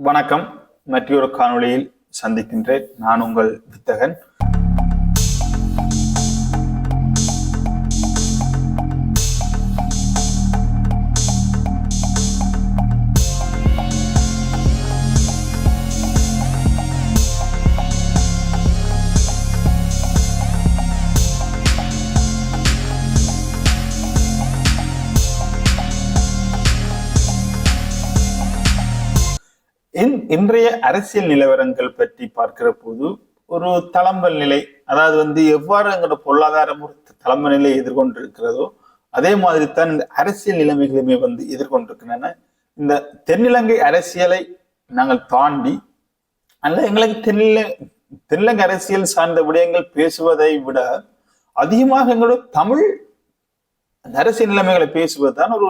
வணக்கம். மற்றொரு காணொளியில் சந்திக்கின்றேன். நான் உங்கள் வித்தகன். இன்றைய அரசியல் நிலவரங்கள் பற்றி பார்க்கிற போது ஒரு தளம்பல் நிலை அதாவது வந்து எவ்வாறு எங்களோட பொருளாதாரம் தளம்ப நிலை எதிர்கொண்டிருக்கிறதோ அதே மாதிரி தான் இந்த அரசியல் நிலைமைகளுமே வந்து எதிர்கொண்டிருக்கின்றன. இந்த தென்னிலங்கை அரசியலை நாங்கள் தாண்டி அல்ல எங்களுக்கு தென்னில தென்னிலங்கை அரசியல் சார்ந்த விடயங்கள் பேசுவதை விட அதிகமாக எங்களோட தமிழ் அந்த அரசியல் நிலைமைகளை பேசுவது தான் ஒரு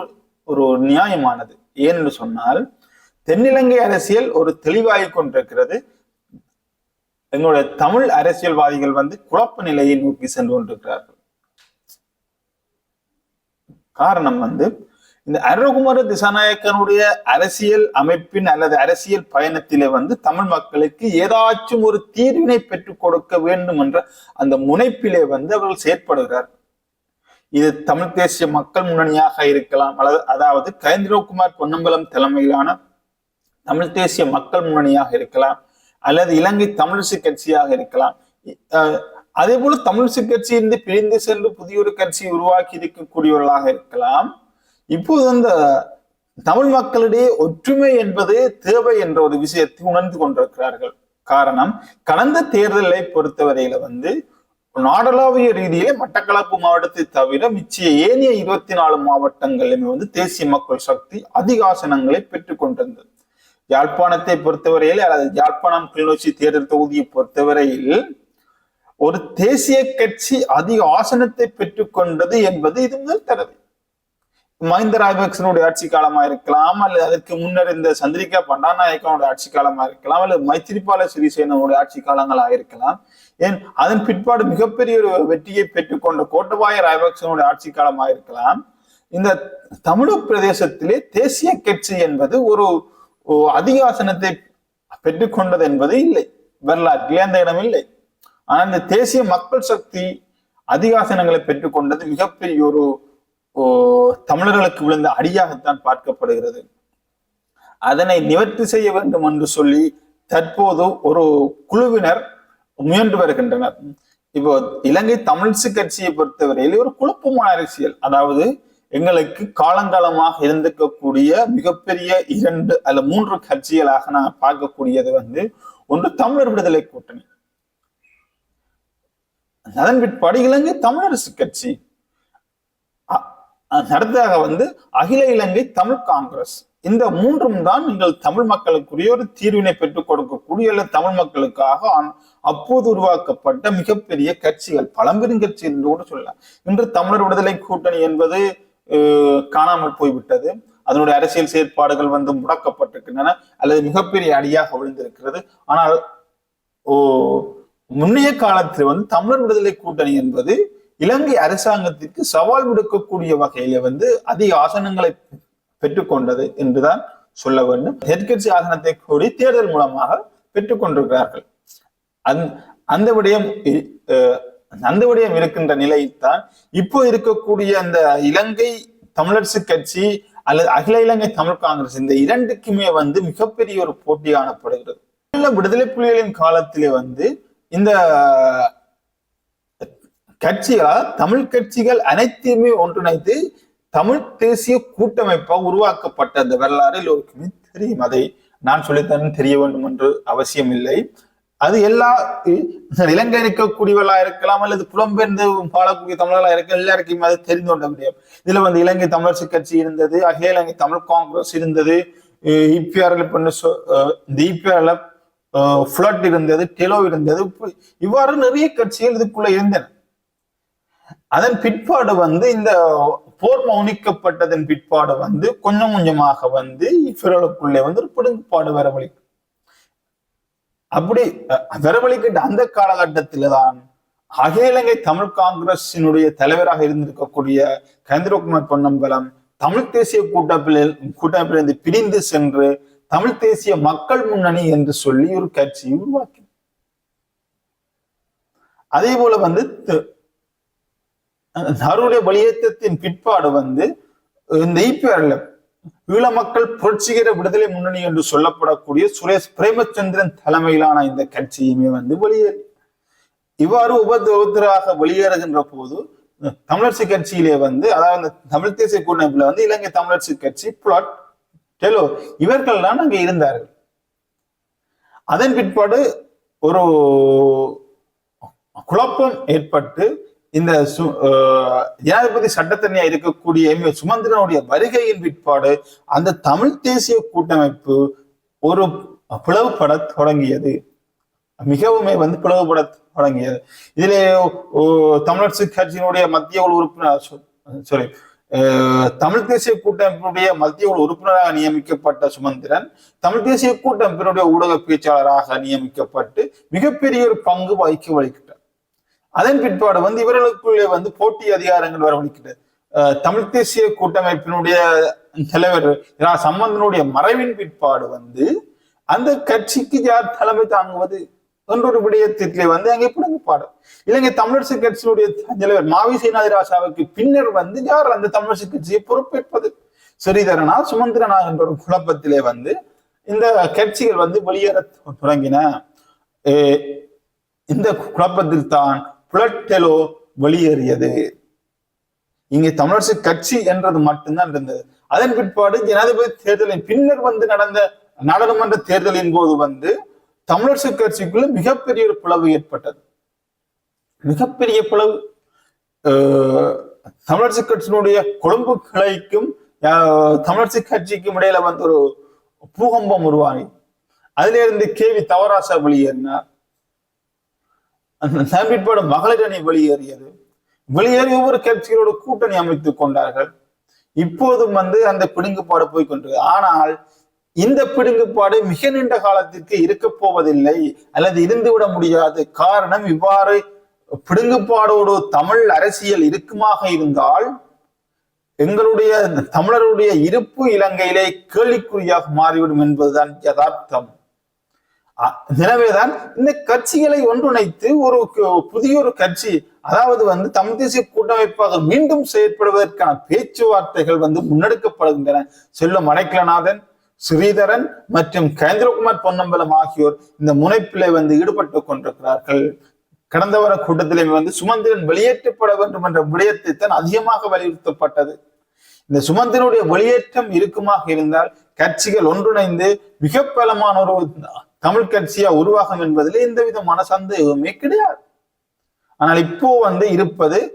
ஒரு நியாயமானது. ஏனென்று சொன்னால் தென்னிலங்கை அரசியல் ஒரு தெளிவாகி கொண்டிருக்கிறது. எங்களுடைய தமிழ் அரசியல்வாதிகள் வந்து குழப்ப நிலையை நோக்கி சென்று கொண்டிருக்கிறார்கள். காரணம் வந்து இந்த அருகுமர திசாநாயக்கனுடைய அரசியல் அமைப்பின் அல்லது அரசியல் பயணத்திலே வந்து தமிழ் மக்களுக்கு ஏதாச்சும் ஒரு தீர்வினை பெற்றுக் கொடுக்க வேண்டும் என்ற அந்த முனைப்பிலே வந்து அவர்கள் செயற்படுகிறார் இது தமிழ் தேசிய மக்கள் முன்னணியாக இருக்கலாம். அல்லது அதாவது கைந்திரகுமார் பொன்னம்பலம் தலைமையிலான தமிழ் தேசிய மக்கள் முன்னணியாக இருக்கலாம் அல்லது இலங்கை தமிழிசை கட்சியாக இருக்கலாம். அதே போல தமிழிசை கட்சியிலிருந்து இருந்து பிரிந்து சென்று புதிய ஒரு கட்சி உருவாக்கி இருக்கக்கூடியவர்களாக இருக்கலாம். இப்போது அந்த தமிழ் மக்களிடையே ஒற்றுமை என்பது தேவை என்ற ஒரு விஷயத்தை உணர்ந்து கொண்டிருக்கிறார்கள். காரணம் கடந்த தேர்தலை பொறுத்தவரையில வந்து நாடளாவிய ரீதியிலே மட்டக்களப்பு மாவட்டத்தை தவிர மிச்சிய ஏனைய இருபத்தி நாலு மாவட்டங்களிலுமே வந்து தேசிய மக்கள் சக்தி அதிகாசனங்களை பெற்றுக் கொண்டிருந்தது. யாழ்ப்பாணத்தை பொறுத்தவரையில் அல்லது யாழ்ப்பாணம் கிளிநொச்சி தேர்தல் தொகுதியை பொறுத்தவரையில் ஒரு தேசிய கட்சி அதிக ஆசனத்தை பெற்றுக்கொண்டது என்பது இது முதல் தடவை. மஹிந்த ராஜபக்சனுடைய ஆட்சி காலமா இருக்கலாம் அல்லது அதற்கு முன்னர் இந்த சந்திரிகா பண்டாநாயக்கனுடைய ஆட்சி காலமா இருக்கலாம் அல்லது மைத்திரிபால சிறிசேனனுடைய ஆட்சி காலங்களாக இருக்கலாம். ஏன் அதன் பிற்பாடு மிகப்பெரிய ஒரு வெற்றியை பெற்றுக்கொண்ட கோட்டபாய ராஜபக்சனுடைய ஆட்சி காலமாக இருக்கலாம். இந்த தமிழ் பிரதேசத்திலே தேசிய கட்சி என்பது ஒரு அதிகாசனத்தை பெற்றுக்கொண்டது என்பது இல்லை. வரலாற்றிலே அந்த இடம் இல்லை. ஆனால் இந்த தேசிய மக்கள் சக்தி அதிகாசனங்களை பெற்றுக்கொண்டது மிகப்பெரிய ஒரு ஓ, தமிழர்களுக்கு விழுந்த அடியாகத்தான் பார்க்கப்படுகிறது. அதனை நிவர்த்தி செய்ய வேண்டும் என்று சொல்லி தற்போது ஒரு குழுவினர் முயன்று வருகின்றனர். இப்போ இலங்கை தமிழ்ச்சி கட்சியை பொறுத்தவரையில் ஒரு குழப்பமான அரசியல். அதாவது எங்களுக்கு காலங்காலமாக இருந்திருக்கக்கூடிய மிகப்பெரிய இரண்டு அல்ல மூன்று கட்சிகளாக நான் பார்க்கக்கூடியது வந்து ஒன்று தமிழர் விடுதலை கூட்டணி. அதன் பிற்பாடு இலங்கை தமிழரசு கட்சி அடுத்ததாக வந்து அகில இலங்கை தமிழ் காங்கிரஸ். இந்த மூன்றும் தான் நீங்கள் தமிழ் மக்களுக்குரிய ஒரு தீர்வினை பெற்றுக் கொடுக்கக்கூடிய அல்ல தமிழ் மக்களுக்காக அப்போது உருவாக்கப்பட்ட மிகப்பெரிய கட்சிகள். பழம்பெரும் கட்சி என்று கூட சொல்லலாம். இன்று தமிழர் விடுதலை கூட்டணி என்பது காணாமல் போய்விட்டது. அதனுடைய அரசியல் செயற்பாடுகள் வந்து முடக்கப்பட்டிருக்கின்றன அல்லது மிகப்பெரிய அடியாக விழுந்திருக்கிறது ஆனால் ஓ முன்னைய காலத்தில் வந்து தமிழர் விடுதலை கூட்டணி என்பது இலங்கை அரசாங்கத்திற்கு சவால் விடுக்கக்கூடிய வகையில வந்து அதிக ஆசனங்களை பெற்றுக்கொண்டது என்றுதான் சொல்ல வேண்டும். எதிர்கட்சி ஆசனத்தை கூடி தேர்தல் மூலமாக பெற்றுக்கொண்டிருக்கிறார்கள். அந் அந்த விடயம் இ- அந்த விடயம் இருக்கின்ற நிலைத்தான் இப்போ இருக்கக்கூடிய அந்த இலங்கை தமிழரசு கட்சி அல்லது அகில இலங்கை தமிழ் காங்கிரஸ் இந்த இரண்டுக்குமே வந்து மிகப்பெரிய ஒரு போட்டி காணப்படுகிறது. விடுதலை புலிகளின் காலத்திலே வந்து இந்த கட்சிகளால் தமிழ் கட்சிகள் அனைத்தையுமே ஒன்றிணைத்து தமிழ் தேசிய கூட்டமைப்பாக உருவாக்கப்பட்ட அந்த வரலாறு எல்லோருக்குமே தெரியும். அதை நான் சொல்லித்தான் தெரிய வேண்டும் என்று அவசியம் இல்லை அது எல்லா இலங்கை இருக்கக்கூடியவர்களா இருக்கலாம் அல்லது புலம்பெயர்ந்து வாழக்கூடிய தமிழர்களா இருக்க எல்லாருக்கும் அது தெரிந்து கொண்ட முடியும். இதுல வந்து இலங்கை தமிழரசு கட்சி இருந்தது அகில இலங்கை தமிழ் காங்கிரஸ் இருந்தது இபிஆர்ல பண்ண சொ- இந்த இபிஆர்ல ஃபிளட் இருந்தது டெலோ இருந்தது இவ்வாறு நிறைய கட்சிகள் இதுக்குள்ள இருந்தன. அதன் பிற்பாடு வந்து இந்த போர் மௌனிக்கப்பட்டதன் பிற்பாடு வந்து கொஞ்சம் கொஞ்சமாக வந்து இஃபிரலுக்குள்ளே வந்து ஒரு பிடுங்குப்பாடு வரவழைக்கும் அப்படி வரவழைக்கிட்ட அந்த காலகட்டத்தில தான் அகில இலங்கை தமிழ் காங்கிரசினுடைய தலைவராக இருந்திருக்கக்கூடிய கந்திரகுமார் பொன்னம்பலம் தமிழ் தேசிய கூட்டப்பில் கூட்டமைப்பிலிருந்து பிரிந்து சென்று தமிழ் தேசிய மக்கள் முன்னணி என்று சொல்லி ஒரு கட்சியை உருவாக்கி. அதே போல வந்து தருடைய அவருடைய வெளியேற்றத்தின் பிற்பாடு வந்து இந்த ஐபிஆர்ல ஈழ மக்கள் புரட்சிகர விடுதலை முன்னணி என்று சொல்லப்படக்கூடிய சுரேஷ் பிரேமச்சந்திரன் தலைமையிலான இந்த கட்சியுமே வந்து வெளியேறி இவ்வாறு உபதிரவத்தராக வெளியேறுகின்ற போது தமிழரசு கட்சியிலே வந்து அதாவது இந்த தமிழ் தேசிய கூட்டமைப்புல வந்து இலங்கை தமிழரசு கட்சி பிளாட் டெலோ இவர்கள்லாம் அங்கே இருந்தார்கள். அதன் பிற்பாடு ஒரு குழப்பம் ஏற்பட்டு இந்த சு- ஜனாதிபதி சட்டத்தனியா இருக்கக்கூடிய சுமந்திரனுடைய வருகையின் விற்பாடு அந்த தமிழ் தேசிய கூட்டமைப்பு ஒரு பிளவுபட தொடங்கியது. மிகவுமே வந்து பிளவுபட தொடங்கியது. இதிலே ஓ, தமிழரசு கட்சியினுடைய மத்திய குழு உறுப்பினர் சாரி தமிழ் தேசிய கூட்டமைப்பினுடைய மத்திய குழு உறுப்பினராக நியமிக்கப்பட்ட சுமந்திரன் தமிழ் தேசிய கூட்டமைப்பினுடைய ஊடக பேச்சாளராக நியமிக்கப்பட்டு மிகப்பெரிய ஒரு பங்கு வகிக்க வகிக்கிட்டார் அதன் பிற்பாடு வந்து இவர்களுக்குள்ளே வந்து போட்டி அதிகாரங்கள் வரவழைக்கிறது தமிழ் தேசிய கூட்டமைப்பினுடைய தலைவர் இரா சம்பந்தனுடைய மறைவின் பிற்பாடு வந்து அந்த கட்சிக்கு யார் தலைமை தாங்குவது என்றொரு விடயத்திலே வந்து அங்கே புடங்கப்பாடு இலங்கை தமிழரசு கட்சியினுடைய தலைவர் மாவி சேனாதிராசாவுக்கு பின்னர் வந்து யார் அந்த தமிழரசு கட்சியை பொறுப்பேற்பது? ஸ்ரீதரனா சுமந்திரனா என்ற ஒரு குழப்பத்திலே வந்து இந்த கட்சிகள் வந்து வெளியேற தொடங்கின. இந்த குழப்பத்தில் தான் புலட்டெலோ வெளியேறியது. இங்கே தமிழரசு கட்சி என்றது மட்டும்தான் இருந்தது. அதன் பிற்பாடு ஜனாதிபதி தேர்தலின் பின்னர் வந்து நடந்த நாடாளுமன்ற தேர்தலின் போது வந்து தமிழரசு கட்சிக்குள்ள மிகப்பெரிய ஒரு பிளவு ஏற்பட்டது. மிகப்பெரிய பிளவு. தமிழரசு கட்சியினுடைய கொழும்பு கிளைக்கும் அஹ், தமிழரசு கட்சிக்கும் இடையில வந்து ஒரு பூகம்பம் உருவாகி அதிலிருந்து கே கேவி தவராசா வெளியேறினார். அந்த பிற்பாடு மகளிர் அணி வெளியேறியது. வெளியேறி ஒவ்வொரு கட்சிகளோட கூட்டணி அமைத்துக் கொண்டார்கள். இப்போதும் வந்து அந்த பிடுங்குப்பாடு போய் கொண்டு ஆனால் இந்த பிடுங்குப்பாடு மிக நீண்ட காலத்திற்கு இருக்க போவதில்லை அல்லது இருந்துவிட முடியாது. காரணம் இவ்வாறு பிடுங்குப்பாடோடு தமிழ் அரசியல் இருக்குமாக இருந்தால் எங்களுடைய தமிழருடைய இருப்பு இலங்கையிலே கேள்விக்குறியாக மாறிவிடும் என்பதுதான் யதார்த்தம். எனவேதான் இந்த கட்சிகளை ஒன்றிணைத்து ஒரு புதிய ஒரு கட்சி அதாவது வந்து தமிழ் தேசிய கூட்டமைப்பாக மீண்டும் செயற்படுவதற்கான பேச்சுவார்த்தைகள் வந்து முன்னெடுக்கப்படுகின்றன. செல்லும் அடைக்கலநாதன் ஸ்ரீதரன் மற்றும் கேந்திரகுமார் பொன்னம்பலம் ஆகியோர் இந்த முனைப்பிலே வந்து ஈடுபட்டு கொண்டிருக்கிறார்கள். கடந்த வார கூட்டத்திலே வந்து சுமந்திரன் வெளியேற்றப்பட வேண்டும் என்ற விடயத்தை தான் அதிகமாக வலியுறுத்தப்பட்டது. இந்த சுமந்திரனுடைய வெளியேற்றம் இருக்குமாக இருந்தால் கட்சிகள் ஒன்றிணைந்து மிக பலமான ஒரு தமிழ் கட்சியா உருவாகும் என்பதில் எந்த விதமான சந்தேகமே கிடையாது. ஆனால் இப்போ வந்து இருப்பது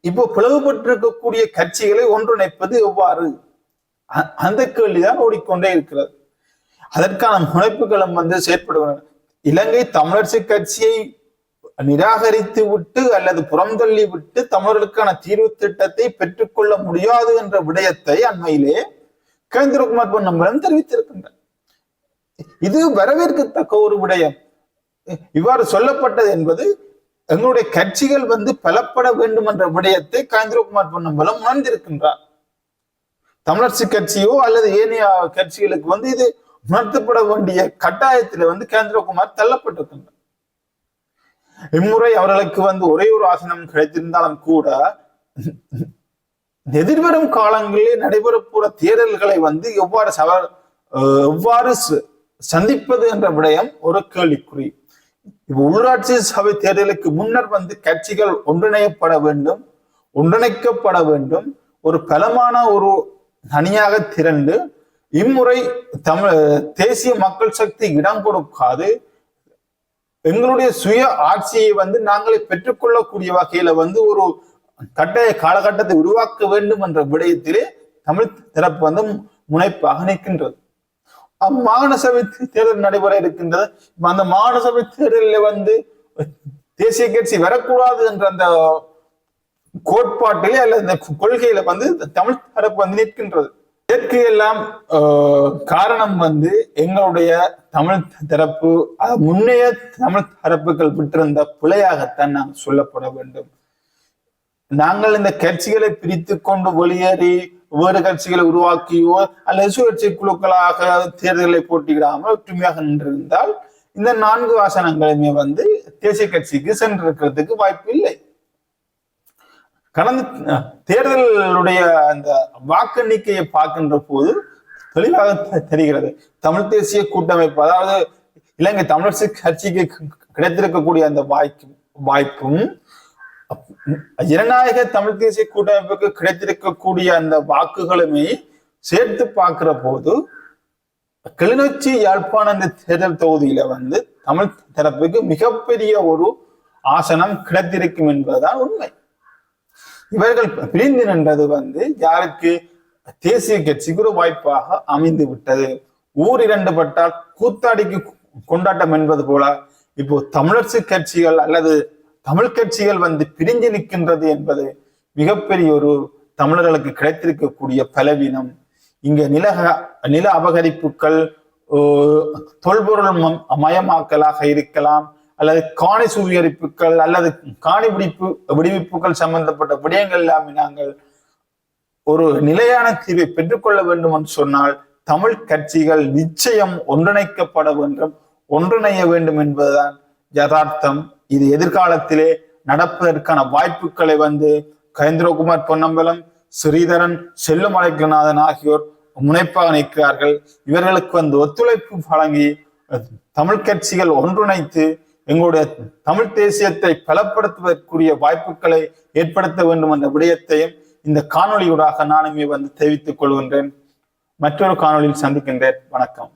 இப்போ பிளவுபட்டிருக்கக்கூடிய கட்சிகளை ஒன்றிணைப்பது எவ்வாறு? அ- அந்த கேள்விதான் ஓடிக்கொண்டே இருக்கிறது. அதற்கான முனைப்புகளும் வந்து செயற்படுகின்றன. இலங்கை தமிழரசு கட்சியை நிராகரித்து விட்டு அல்லது புறந்தள்ளி விட்டு தமிழர்களுக்கான தீர்வு திட்டத்தை பெற்றுக்கொள்ள முடியாது என்ற விடயத்தை அண்மையிலே கேந்திரகுமார் பொன்னம்பலம் தெரிவித்திருக்கின்றார். இது வரவேற்கத்தக்க ஒரு விடயம். இவ்வாறு சொல்லப்பட்டது என்பது எங்களுடைய கட்சிகள் வந்து பலப்பட வேண்டும் என்ற விடயத்தை கேந்திரகுமார் பொன்னம்பலம் உணர்ந்திருக்கின்றார். தமிழரசு கட்சியோ அல்லது ஏனைய கட்சிகளுக்கு வந்து இது உணர்த்தப்பட வேண்டிய கட்டாயத்தில வந்து கேந்திரகுமார் தள்ளப்பட்டிருக்கின்றார். இம்முறை அவர்களுக்கு வந்து ஒரே ஒரு ஆசனம் கிடைத்திருந்தாலும் கூட எதிர்வரும் காலங்களிலே நடைபெறப்போற தேர்தல்களை வந்து எவ்வாறு சவ எவ்வாறு சந்திப்பது என்ற விடயம் ஒரு கேள்விக்குறி. இப்போ உள்ளாட்சி சபை தேர்தலுக்கு முன்னர் வந்து கட்சிகள் ஒன்றிணையப்பட வேண்டும் ஒன்றிணைக்கப்பட வேண்டும் ஒரு பலமான ஒரு அணியாக திரண்டு இம்முறை தமிழ் தேசிய மக்கள் சக்தி இடம் கொடுக்காது. எங்களுடைய சுய ஆட்சியை வந்து நாங்களே பெற்றுக்கொள்ளக்கூடிய வகையில வந்து ஒரு கட்டாய காலகட்டத்தை உருவாக்க வேண்டும் என்ற விடயத்திலே தமிழ் தரப்பு வந்து முனைப்பாக நிற்கின்றது. மாகாண சபை தேர்தல் நடைபெற இருக்கின்றது. அந்த மாகாண சபை தேர்தலில் வந்து தேசிய கட்சி வரக்கூடாது என்ற அந்த கோட்பாட்டிலே அல்லது இந்த கொள்கையில வந்து தமிழ் தரப்பு வந்து நிற்கின்றது. இதற்கு எல்லாம் ஆஹ், காரணம் வந்து எங்களுடைய தமிழ் தரப்பு முன்னைய தமிழ் தரப்புகள் விட்டிருந்த பிழையாகத்தான் நாங்கள் சொல்லப்பட வேண்டும். நாங்கள் இந்த கட்சிகளை பிரித்து கொண்டு வெளியேறி வேறு கட்சிகளை உருவாக்கியோ அல்லது சுயேட்சை குழுக்களாக தேர்தலை போட்டியிடாமல் ஒற்றுமையாக நின்றிருந்தால் இந்த நான்கு ஆசனங்களுமே வந்து தேசிய கட்சிக்கு சென்றிருக்கிறதுக்கு வாய்ப்பு இல்லை. கடந்த தேர்தலுடைய அந்த வாக்கு எண்ணிக்கையை பார்க்கின்ற போது தெளிவாக தெரிகிறது. தமிழ் தேசிய கூட்டமைப்பு அதாவது இலங்கை தமிழரசு கட்சிக்கு கிடைத்திருக்கக்கூடிய அந்த வாய்ப்பு வாய்ப்பும் ஜனநாயக தமிழ் தேசிய கூட்டமைப்புக்கு கிடைத்திருக்கக்கூடிய அந்த வாக்குகளுமே சேர்த்து பார்க்கிற போது கிளிநொச்சி யாழ்ப்பாண இந்த தேர்தல் தொகுதியில வந்து தமிழ் தரப்புக்கு மிகப்பெரிய ஒரு ஆசனம் கிடைத்திருக்கும் என்பதுதான் உண்மை. இவர்கள் பிரிந்து நின்றது வந்து யாருக்கு? தேசிய கட்சிக்கு ஒரு வாய்ப்பாக அமைந்து விட்டது. ஊர் இரண்டு பட்டால் கூத்தாடிக்கு கொண்டாட்டம் என்பது போல இப்போ தமிழரசு கட்சிகள் அல்லது தமிழ் கட்சிகள் வந்து பிரிஞ்சு நிற்கின்றது என்பது மிகப்பெரிய ஒரு தமிழர்களுக்கு கிடைத்திருக்கக்கூடிய பலவீனம். இங்க நில நில அபகரிப்புகள் ஓ, தொல்பொருள் மயமாக்கலாக இருக்கலாம் அல்லது காணி சுவீகரிப்புகள் அல்லது காணி பிடிப்பு விடுவிப்புகள் சம்பந்தப்பட்ட விடயங்கள் எல்லாமே நாங்கள் ஒரு நிலையான தீர்வை பெற்றுக்கொள்ள வேண்டும் என்று சொன்னால் தமிழ் கட்சிகள் நிச்சயம் ஒன்றிணைக்கப்பட வேண்டும் ஒன்றிணைய வேண்டும் என்பதுதான் யதார்த்தம். இது எதிர்காலத்திலே நடப்பதற்கான வாய்ப்புகளை வந்து கயந்திரகுமார் பொன்னம்பலம் ஸ்ரீதரன் செல்லும் அழைக்கநாதன் ஆகியோர் முனைப்பாக நிற்கிறார்கள். இவர்களுக்கு வந்து ஒத்துழைப்பு வழங்கி தமிழ் கட்சிகள் ஒன்றிணைத்து எங்களுடைய தமிழ் தேசியத்தை பலப்படுத்துவதற்குரிய வாய்ப்புகளை ஏற்படுத்த வேண்டும் என்ற விடயத்தையும் இந்த காணொளியூடாக நானுமே வந்து தெரிவித்துக் கொள்கின்றேன். மற்றொரு காணொளியில் சந்திக்கின்றேன். வணக்கம்.